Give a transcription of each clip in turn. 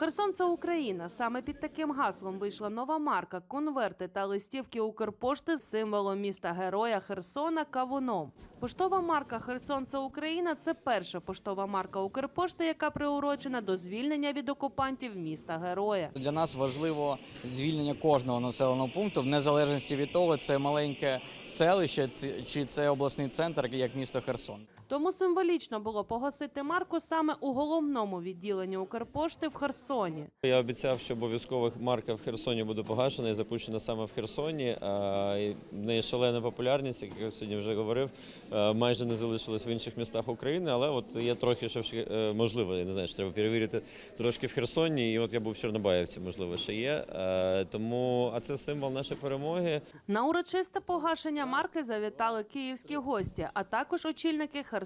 Херсон це Україна. Саме під таким гаслом вийшла нова марка, конверти та листівки Укрпошти з символом міста героя Херсона Кавуном. Поштова марка Херсон це Україна це перша поштова марка Укрпошти, яка приурочена до звільнення від окупантів міста героя. Для нас важливо звільнення кожного населеного пункту, в незалежності від того, це маленьке селище чи це обласний центр, як місто Херсон. Тому символічно було погасити марку саме у головному відділенні Укрпошти в Херсоні. Я обіцяв, що обов'язково марка в Херсоні буде погашена і запущена саме в Херсоні. В неї шалена популярність, як я сьогодні вже говорив, майже не залишилась в інших містах України, але от є трохи ще е, можливо, я не знаю, що треба перевірити трошки в Херсоні. І от я був в Чорнобаївці, можливо, ще є. Тому а це символ нашої перемоги. На урочисте погашення марки завітали київські гості, а також очільники Херсону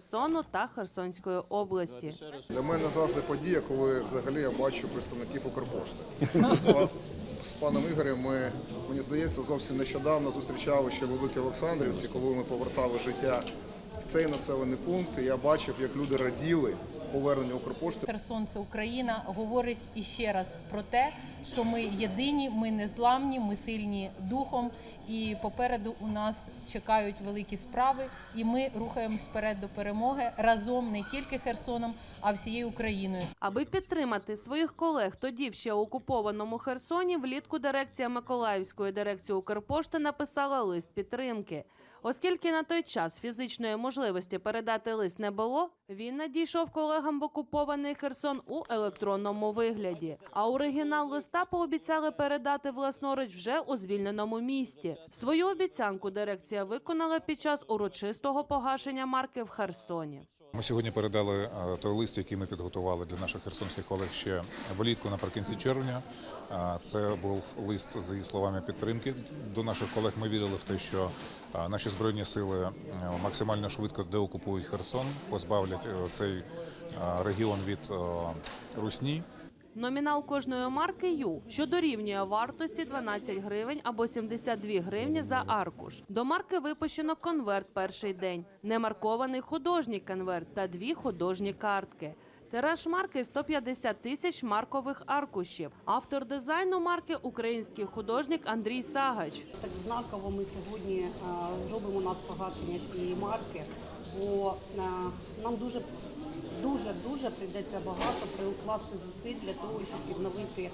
та Херсонської області. Для мене завжди подія, коли взагалі я бачу представників Укрпошти. З паном Ігорем ми, мені здається, зовсім нещодавно зустрічали ще Великі Олександрівці, коли ми повертали життя в цей населений пункт. І я бачив, як люди раділи поверненню Укрпошти. Херсон це Україна говорить іще раз про те, що ми єдині, ми незламні, ми сильні духом, і попереду у нас чекають великі справи, і ми рухаємось вперед до перемоги разом не тільки Херсоном, а всією Україною. Аби підтримати своїх колег тоді в ще окупованому Херсоні, влітку дирекція Миколаївської дирекції Укрпошти написала лист підтримки. Оскільки на той час фізичної можливості передати лист не було, він надійшов колегам в окупований Херсон у електронному вигляді. А оригінал листа пообіцяли передати власноруч вже у звільненому місті. Свою обіцянку дирекція виконала під час урочистого погашення марки в Херсоні. Ми сьогодні передали е, той лист, який ми підготували для наших херсонських колег ще влітку наприкінці червня. Е, Це був лист зі словами підтримки до наших колег. Ми вірили в те, що наші збройні сили е, максимально швидко деокупують Херсон, позбавлять е, цей е, регіон від русні. Номінал кожної марки Ю, що дорівнює вартості 12 гривень або 72 гривні за аркуш. До марки випущено конверт перший день, немаркований художній конверт та дві художні картки. Тираж марки 150 тисяч маркових аркушів. Автор дизайну марки український художник Андрій Сагач. Так знаково ми сьогодні е, робимо нас погашення цієї марки, бо е, нам дуже дуже дуже прийдеться багато прикласти зусиль для того, щоб відновити е,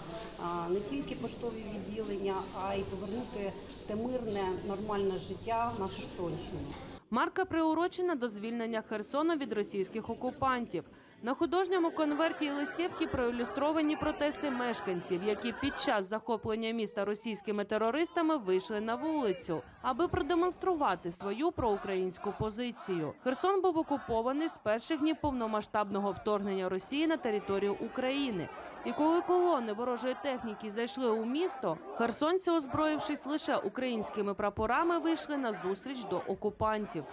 не тільки поштові відділення, а й повернути те мирне нормальне життя на Херсонщині. Марка приурочена до звільнення Херсону від російських окупантів. На художньому конверті листівки проілюстровані протести мешканців, які під час захоплення міста російськими терористами вийшли на вулицю, аби продемонструвати свою проукраїнську позицію. Херсон був окупований з перших днів повномасштабного вторгнення Росії на територію України. І коли колони ворожої техніки зайшли у місто, херсонці, озброївшись лише українськими прапорами, вийшли на зустріч до окупантів.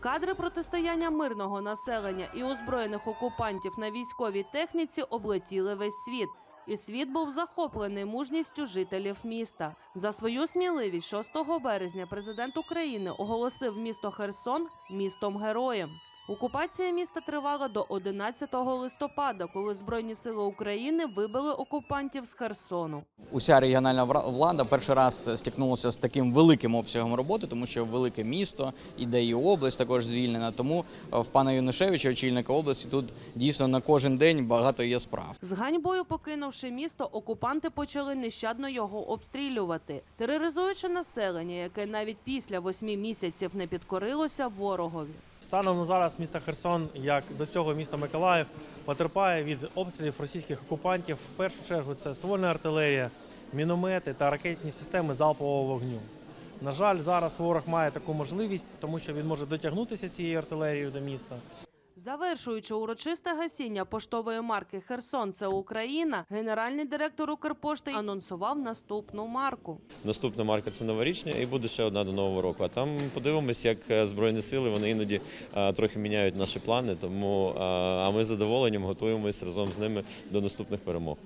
Кадри протистояння мирного населення і озброєних окупантів на військовій техніці облетіли весь світ. І світ був захоплений мужністю жителів міста. За свою сміливість 6 березня президент України оголосив місто Херсон містом героєм. Окупація міста тривала до 11 листопада, коли Збройні сили України вибили окупантів з Херсону. Уся регіональна влада перший раз стикнулася з таким великим обсягом роботи, тому що велике місто, іде і область також звільнена. Тому е, в пана Юнишевича, очільника області, тут дійсно на кожен день багато є справ. З ганьбою покинувши місто, окупанти почали нещадно його обстрілювати, тероризуючи населення, яке навіть після восьми місяців не підкорилося ворогові. Станом на зараз місто Херсон, як до цього місто Миколаїв, потерпає від обстрілів російських окупантів. В першу чергу це ствольна артилерія, міномети та ракетні системи залпового вогню. На жаль, зараз ворог має таку можливість, тому що він може дотягнутися цією артилерією до міста. Завершуючи урочисте гасіння поштової марки Херсон це Україна, генеральний директор Укрпошти анонсував наступну марку. Наступна марка це новорічня, і буде ще одна до нового року. А там подивимось, як е, збройні сили вони іноді е, трохи міняють наші плани. Тому е, а ми з задоволенням готуємось разом з ними до наступних перемог.